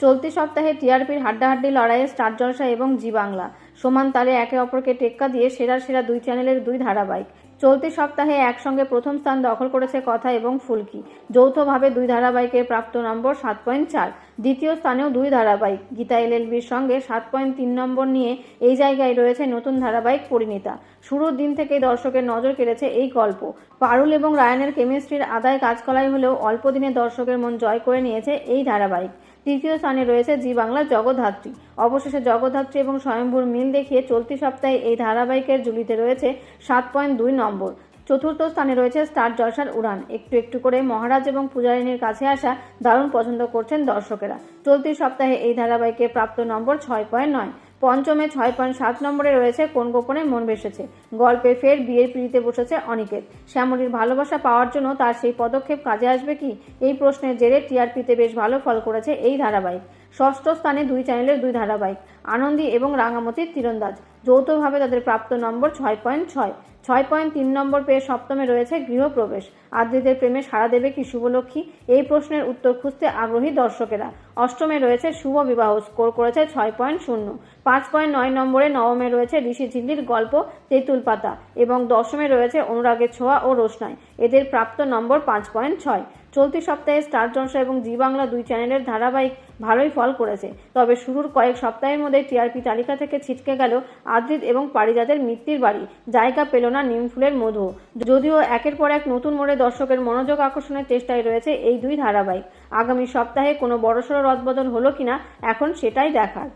চলতি সপ্তাহে টিআরপির হাড্ডাহাড্ডি লড়াইয়ে স্টার জলসা এবং জি বাংলা সমান তালে একে অপরকে টেক্কা দিয়ে সেরা সেরা দুই চ্যানেলের দুই ধারাবাহিক। চলতি সপ্তাহে একসঙ্গে প্রথম স্থান দখল করেছে কথা এবং ফুলকি। যৌথভাবে দুই ধারাবাহিকের প্রাপ্ত নম্বর সাত পয়েন্ট চার। দ্বিতীয় স্থানেও দুই ধারাবাহিক। গীতা এলএলবির সঙ্গে সাত পয়েন্ট তিন নম্বর নিয়ে এই জায়গায় রয়েছে নতুন ধারাবাহিক পরিণীতা। শুরুর দিন থেকেই দর্শকের নজর কেড়েছে এই গল্প। পারুল এবং রায়ানের কেমিস্ট্রির আদায় কাজকলাই হলেও অল্প দিনে দর্শকের মন জয় করে নিয়েছে এই ধারাবাহিক। তৃতীয় স্থানে রয়েছে জি বাংলার জগদ্ধাত্রী। অবশেষে জগদ্ধাত্রী এবং স্বয়ম্ভুর মিল দেখিয়ে চলতি সপ্তাহে এই ধারাবাহিকের জুলিতে রয়েছে সাত পয়েন্ট দুই নম্বর। চতুর্থ স্থানে রয়েছে স্টার জলসার উড়ান। একটু একটু করে মহারাজ এবং পূজারিনীর কাছে আসা দারুণ পছন্দ করছেন দর্শকেরা। চলতি সপ্তাহে এই ধারাবাহিকের প্রাপ্ত নম্বর ছয় পয়েন্ট নয়। পঞ্চমে ছয় পয়েন্ট সাত নম্বরে রয়েছে কোন গোপনে মন বেসেছে। গল্পে ফের বিয়ের পিড়িতে বসেছে অনিকেত। শ্যামলীর ভালোবাসা পাওয়ার জন্য তার সেই পদক্ষেপ কাজে আসবে কি? এই প্রশ্নের জেরে টিআরপিতে বেশ ভালো ফল করেছে এই ধারাবাহিক। ষষ্ঠ স্থানে দুই চ্যানেলের দুই ধারাবাহিক, আনন্দী এবং রাঙামতির তীরন্দাজ। যৌথভাবে তাদের প্রাপ্ত নম্বর ছয় পয়েন্ট ছয়। ছয় পয়েন্ট তিন নম্বর পেয়ে সপ্তমে রয়েছে গৃহপ্রবেশ। আদ্রিদের প্রেমে সাড়া দেবে কি শুভলক্ষ্মী? এই প্রশ্নের উত্তর খুঁজতে আগ্রহী দর্শকেরা। অষ্টমে রয়েছে শুভ বিবাহ, স্কোর করেছে ছয় পয়েন্ট শূন্য। পাঁচ পয়েন্ট নয় নম্বরে নবমে রয়েছে ঋষি ঝিল্লির গল্প তেঁতুল পাতা এবং দশমে রয়েছে অনুরাগের ছোঁয়া ও রোশনায় এদের প্রাপ্ত নম্বর পাঁচ পয়েন্ট ছয়। চলতি সপ্তাহে স্টার জলসা এবং জি বাংলা দুই চ্যানেলের ধারাবাহিক ভালোই ফল করেছে। তবে শুরুর কয়েক সপ্তাহের মধ্যে টিআরপি তালিকা থেকে ছিটকে গেল আদ্রিত এবং পারিজাতের মৃত্যুর বাড়ি। জায়গা পেল না নিমফুলের মধু। যদিও একের পর এক নতুন মোড়ে দর্শকের মনোযোগ আকর্ষণের চেষ্টায় রয়েছে এই দুই ধারাবাহিক। আগামী সপ্তাহে কোনো বড়সড় রদবদল হলো কিনা এখন সেটাই দেখার।